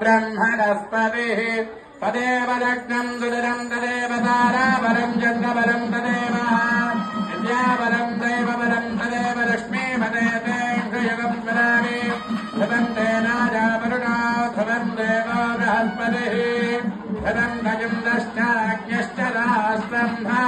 ब्रह्मणस्पतिः तदेव लग्नम् सुदरम् तदेव तारावरम् चन्द्रवरम् तदेव विद्यावरम् दैववरम् तदेव लक्ष्मीपदे तेऽयुगम् वदामि। ध्रुवम् ते राजावरुणा ध्रुवम् देवो बृहस्पतिः ध्रुवम् गजुन्दश्चाज्ञश्च राष्ट्रम् धारयतात्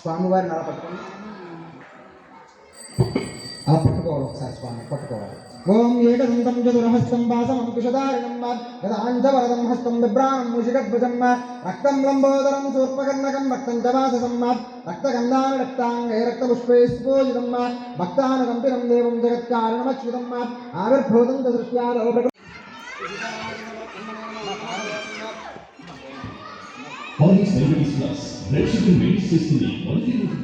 స్వామివారిని అలా పట్టుకోండి అలా పట్టుకోవాలి ఒకసారి స్వామి పట్టుకోవాలి. ఓం ఏకదంతం చతురహస్తం వాసమం కుశదారిణం గదాంచవరదం హస్తం బిభ్రాణం ముషికధ్వజం రక్తం లంబోదరం శూర్పకర్ణకం రక్తం చ వాససం రక్తగంధాన రక్తాంగై రక్తపుష్పే స్ఫోజితం భక్తానుకంపినం దేవం జగత్కారణమచ్యుతం ఆవిర్భూతం చ సృష్ట్యాలో Holy Celebrities Plus ప్రేక్షకులు వెయిట్ చేస్తుంది మొదటి రోజు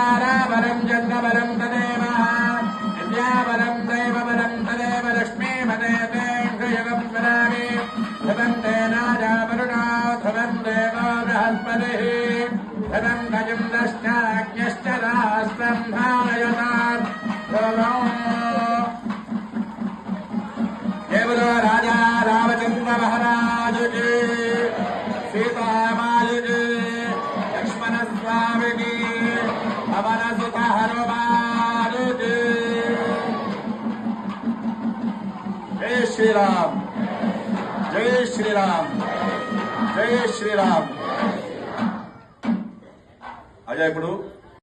तारावरम् चन्द्रवरम् तदेव। विद्यावरम् दैववरम् तदेव लक्ष्मीपदे तेऽयुगम् वदामि। ध्रुवम् ते राजावरुणा ध्रुवम् देवो बृहस्पतिः ध्रुवम् गजुन्दश्चाज्ञश्च राष्ट्रम् धारयतात् पवन सुत हनुमान की जय श्री राम जय श्री राम जय श्री राम అజయ్ ఇప్పుడు